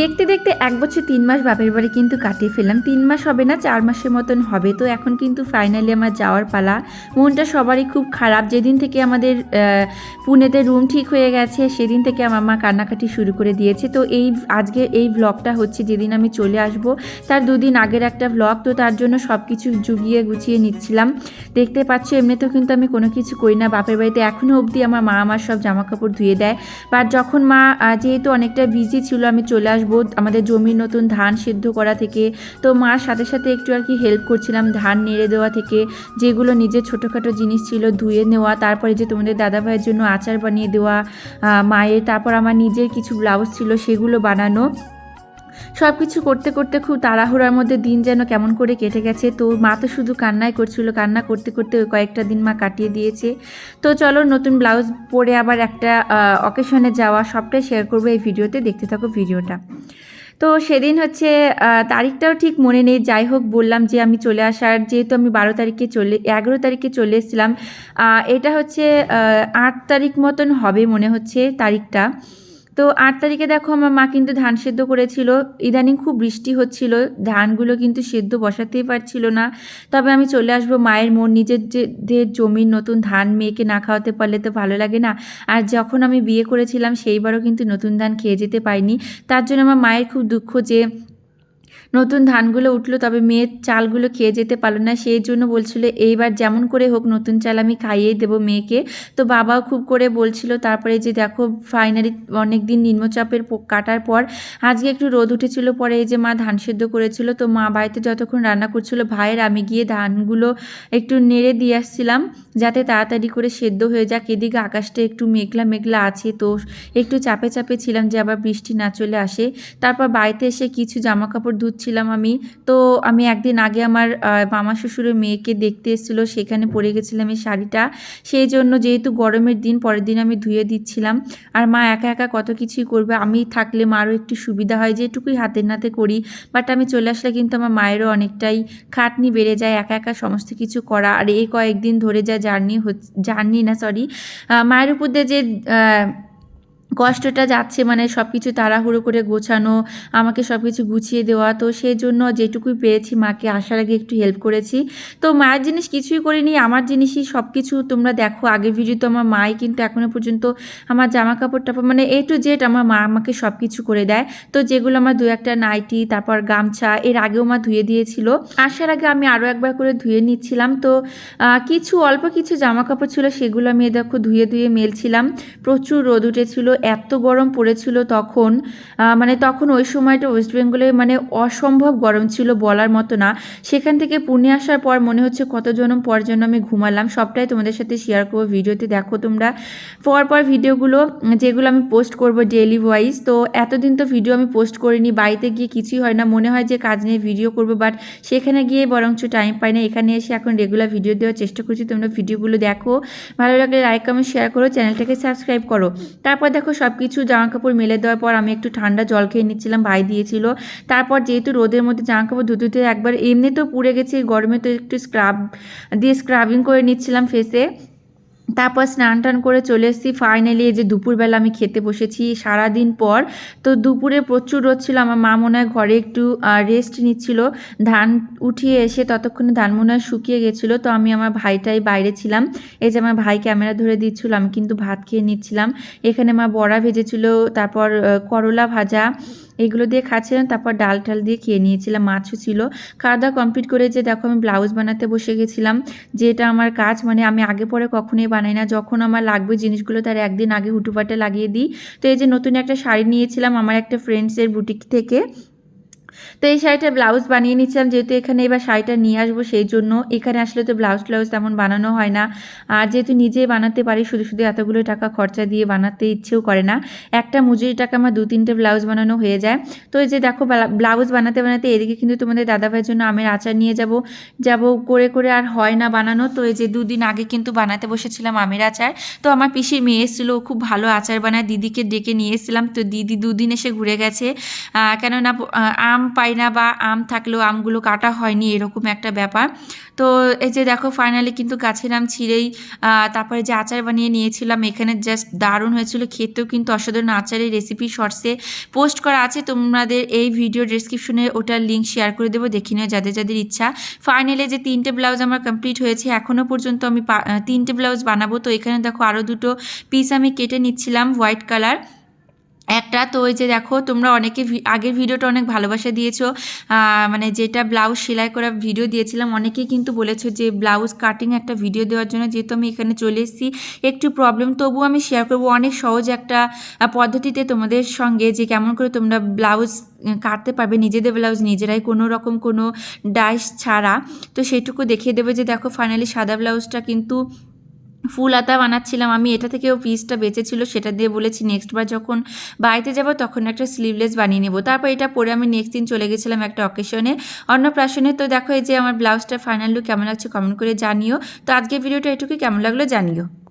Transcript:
দেখতে দেখতে এক বছর তিন মাস বাপের বাড়ি কিন্তু কাটিয়ে ফেললাম। তিন মাস হবে না, চার মাসের মতন হবে। তো এখন কিন্তু ফাইনালি আমার যাওয়ার পালা। মনটা সবারই খুব খারাপ। যেদিন থেকে আমাদের পুনেতে রুম ঠিক হয়ে গেছে, সেদিন থেকে আমার মা কান্নাকাটি শুরু করে দিয়েছে। তো এই আজকে এই ব্লগটা হচ্ছে যেদিন আমি চলে আসব, তার দুদিন আগের একটা ব্লগ তো তার জন্য সব কিছু জুগিয়ে গুছিয়ে নিচ্ছিলাম। দেখতে পাচ্ছ, এমনিতেও কিন্তু আমি কোনো কিছু করি না। বাপের বাড়িতে এখনও অবধি আমার মা আমার সব জামা কাপড় ধুয়ে দেয়। বাট যখন মা যেহেতু অনেকটা বিজি ছিল, আমি চলে আসব আমাদের জমির নতুন ধান সিদ্ধ করা থেকে। তো মার সাথে সাথে একটু আর কি হেল্প করছিলাম ধান নেড়ে দেওয়া থেকে। যেগুলো নিজের ছোটোখাটো জিনিস ছিল ধুয়ে নেওয়া, তারপরে যে তোমাদের দাদাভাইয়ের জন্য আচার বানিয়ে দেওয়া মায়ের, তারপর আমার নিজের কিছু ব্লাউজ ছিল সেগুলো বানানো। সব কিছু করতে করতে খুব তাড়াহুড়ার মধ্যে দিন যেন কেমন করে কেটে গেছে। তো মা তো শুধু কান্নাই করছিল, কান্না করতে করতে ওই কয়েকটা দিন মা কাটিয়ে দিয়েছে। তো চলো নতুন ব্লাউজ পরে আবার একটা অকেশনে যাওয়া, সবটাই শেয়ার করব এই ভিডিওতে। দেখতে থাকো ভিডিওটা। তো সেদিন হচ্ছে তারিখটাও ঠিক মনে নেই। যাই হোক, বললাম যে আমি চলে আসার, যেহেতু আমি বারো তারিখে চলে, এগারো তারিখে চলে এসেছিলাম এটা হচ্ছে আট তারিখ মতন হবে মনে হচ্ছে তারিখটা। তো আট তারিখে দেখো আমার মা কিন্তু ধান সেদ্ধ করেছিল। ইদানিং খুব বৃষ্টি হচ্ছিল, ধানগুলো কিন্তু সেদ্ধ বসাতেই পারছিল না। তবে আমি চলে আসব মায়ের মন, নিজের যে জমির নতুন ধান মেয়েকে না খাওয়াতে পারলে তো ভালো লাগে না। আর যখন আমি বিয়ে করেছিলাম সেইবারও কিন্তু নতুন ধান খেয়ে যেতে পাইনি তার জন্য আমার মায়ের খুব দুঃখ যে নতুন ধানগুলো উঠল, তবে মেয়ের চালগুলো খেয়ে যেতে পারল না। সেই জন্য বলছিল, এইবার যেমন করে হোক নতুন চাল আমি খাইয়েই দেবো মেয়েকে। তো বাবাও খুব করে বলছিল, তারপরে যে দেখো ফাইনালি অনেক দিন নিম্নচাপের কাটার পর আজকে একটু রোদ উঠেছিল, পরে এই যে মা ধান সেদ্ধ করেছিল, তো মা বাড়িতে যতক্ষণ রান্না করছিল, ভাইয়ের আমি গিয়ে ধানগুলো একটু নেড়ে দিয়ে আসছিলাম, যাতে তাড়াতাড়ি করে সেদ্ধ হয়ে যাক। এদিকে আকাশটা একটু মেঘলা মেঘলা আছে, তো একটু চাপে চাপে ছিলাম যে আবার বৃষ্টি না চলে আসে। তারপর বাড়িতে এসে কিছু জামা কাপড় ধুচ্ছিলাম আমি। তো আমি একদিন আগে আমার মামা শ্বশুরের মেয়েকে দেখতে এসেছিল, সেখানে পরে গেছিলাম এই শাড়িটা। সেই জন্য যেহেতু গরমের দিন, পরের দিন আমি ধুয়ে দিচ্ছিলাম। আর মা একা একা কত কিছুই করবে, আমি থাকলে মারও একটু সুবিধা হয় যেটুকুই হাতের নাতে করি। বাট আমি চলে আসলে কিন্তু আমার মায়েরও অনেকটাই খাটনি বেড়ে যায়, একা একা সমস্ত কিছু করা। আর এই কয়েকদিন ধরে যা জার্নি জার্নি না সরি মায়ের উপর দিয়ে যে কষ্টটা যাচ্ছে মানে সব কিছু তাড়াহুড়ো করে গোছানো, আমাকে সব কিছু গুছিয়ে দেওয়া, তো সেই জন্য যেটুকুই পেরেছি মাকে আসার আগে একটু হেল্প করেছি। তো মায়ের জিনিস কিছুই করিনি, আমার জিনিসই সব কিছু তোমরা দেখো, আগের ভিডিও তো আমার মাই কিন্তু এখনও পর্যন্ত আমার জামা কাপড় টাপড় মানে এ টু জেড আমার মা আমাকে সব কিছু করে দেয়। তো যেগুলো আমার দু একটা নাইটি, তারপর গামছা, এর আগেও মা ধুয়ে দিয়েছিল। আসার আগে আমি আরও একবার করে ধুয়ে নিচ্ছিলাম। তো কিছু অল্প কিছু জামা কাপড় ছিল, সেগুলো আমি দেখো ধুয়ে ধুয়ে মেলছিলাম। প্রচুর রোদ উঠেছিল এত গরম পড়েছিল তখন মানে তখন ওই সময়টা ওয়েস্ট বেঙ্গলে মানে অসম্ভব গরম ছিল বলার মতো না। সেখান থেকে পুনে আসার পর মনে হচ্ছে কত জনম পর যেন আমি ঘুমালাম। সবটাই তোমাদের সাথে শেয়ার করব ভিডিওতে। দেখো তোমরা পর পর ভিডিওগুলো যেগুলো আমি পোস্ট করব ডেলি ওয়াইজ তো এতদিন তো ভিডিও আমি পোস্ট করিনি, বাড়িতে গিয়ে কিছুই হয় না। মনে হয় যে কাজ নিয়ে ভিডিও করব বাট সেখানে গিয়ে বরঞ্চ টাইম পাই না। এখানে এসে এখন রেগুলার ভিডিও দেওয়ার চেষ্টা করছি। তোমরা ভিডিওগুলো দেখো। ভালো লাগলে লাইক কমেন্ট শেয়ার করো। চ্যানেলটাকে সাবস্ক্রাইব করো। তারপর দেখো সব কিছু জামা কাপড় মেলে দেওয়ার পর আমি একটু ঠান্ডা জল খেয়ে নিচ্ছিলাম, ভাই দিয়েছিল। তারপর যেহেতু রোদের মধ্যে জামা কাপড় ধুতে ধুতে একবার এমনি তো পুড়ে গেছে গরমে তো একটু স্ক্রাব দিয়ে স্ক্রাবিং করে নিচ্ছিলাম ফেসে তারপর স্নান টান করে চলে এসেছি। ফাইনালি এই যে দুপুরবেলা আমি খেতে বসেছি। সারাদিন পর তো দুপুরে প্রচুর রোদ ছিল। আমার মা মনে হয় ঘরে একটু রেস্ট নিচ্ছিল। ধান উঠিয়ে এসে ততক্ষণে ধান মনে হয় শুকিয়ে গেছিল। তো আমি আমার ভাইটাই বাইরে ছিলাম। এই যে আমার ভাই ক্যামেরা ধরে দিচ্ছিল, আমি কিন্তু ভাত খেয়ে নিচ্ছিলাম। এখানে মা বড়া ভেজেছিল, তারপর করলা ভাজা এগুলো দিয়ে খাচ্ছিলাম, তারপর ডাল টাল দিয়ে খেয়ে নিয়েছিলাম, মাছও ছিল। খাওয়া দাওয়া কমপ্লিট করে যে দেখো আমি ব্লাউজ বানাতে বসে গেছিলাম, যেটা আমার কাজ মানে আমি আগে পরে কখনোই বানাই না। যখন আমার লাগবে জিনিসগুলো তার একদিন আগে হুটুপাটা লাগিয়ে দিই। তো এই যে নতুন একটা শাড়ি নিয়েছিলাম আমার একটা ফ্রেন্ডসের বুটিক থেকে। তো এই শাড়িটার ব্লাউজ বানিয়ে নিচ্ছিলাম, যেহেতু এখানে এবার শাড়িটা নিয়ে আসব, সেই জন্য এখানে আসলে তো ব্লাউজ ট্লাউজ তেমন বানানো হয় না। আর যেহেতু নিজেই বানাতে পারি, শুধু শুধু এতগুলো টাকা খরচা দিয়ে বানাতে ইচ্ছেও করে না। একটা মজুরি টাকা আমার দু তিনটে ব্লাউজ বানানো হয়ে যায়। তো এই যে দেখো ব্লাউজ বানাতে বানাতে এদিকে কিন্তু তোমাদের দাদাভাইয়ের জন্য আমের আচার নিয়ে যাব। যাব করে করে আর হয় না বানানো। তো এই যে দুদিন আগে কিন্তু বানাতে বসেছিলাম আমের আচার। তো আমার পিসির মেয়ে এসেছিল খুব ভালো আচার বানায়। দিদিকে ডেকে নিয়ে এসেছিলাম। তো দিদি দুদিন এসে ঘুরে গেছে। কেননা আম পাই না বা আম থাকলেও আমগুলো কাটা হয়নি, এরকম একটা ব্যাপার। তো এই যে দেখো ফাইনালি কিন্তু গাছের আম ছিঁড়েই তারপরে যে আচার বানিয়ে নিয়েছিলাম, এখানে জাস্ট দারুণ হয়েছিল। খেতেও কিন্তু অসাধারণ আচারের রেসিপি শর্টসে পোস্ট করা আছে। তোমাদের এই ভিডিও ডিসক্রিপশনে ওটার লিঙ্ক শেয়ার করে দেবো। দেখি নিও যাদের যাদের ইচ্ছা। ফাইনালি যে তিনটে ব্লাউজ আমার কমপ্লিট হয়েছে এখনও পর্যন্ত আমি তিনটে ব্লাউজ বানাবো। তো এখানে দেখো আরও দুটো পিস আমি কেটে নিচ্ছিলাম হোয়াইট কালার একটা তো ওই যে দেখো, তোমরা অনেকে আগের ভিডিওটা অনেক ভালোবাসা দিয়েছ। মানে যেটা ব্লাউজ সেলাই করা ভিডিও দিয়েছিলাম, অনেকেই কিন্তু বলেছ যে ব্লাউজ কাটিং একটা ভিডিও দেওয়ার জন্য, যেহেতু আমি এখানে চলে এসেছি। একটু প্রবলেম তবুও আমি শেয়ার করব অনেক সহজ একটা পদ্ধতিতে তোমাদের সঙ্গে যে কেমন করে তোমরা ব্লাউজ কাটতে পারবে। নিজেদের ব্লাউজ, নিজেরাই কোনো রকম কোনো ডাইস ছাড়া। তো সেটুকু দেখিয়ে দেবে যে দেখো ফাইনালি সাদা ব্লাউজটা কিন্তু ফুল আতা বানাচ্ছিলাম। আমি এটা থেকে ও পিসটা বেঁচেছিল, সেটা দিয়ে বলেছি নেক্সট বার যখন বাড়িতে যাব, তখন একটা স্লিভলেস বানিয়ে নেব। তারপর এটা পরে আমি নেক্সট দিন চলে গেছিলাম একটা অকেশনে অন্নপ্রাশনে তো দেখো, এই যে আমার ব্লাউজটা ফাইনাল লুক কেমন লাগছে কমেন্ট করে জানিও। তো আজকে ভিডিওটা এটুকুই। কেমন লাগল জানিও।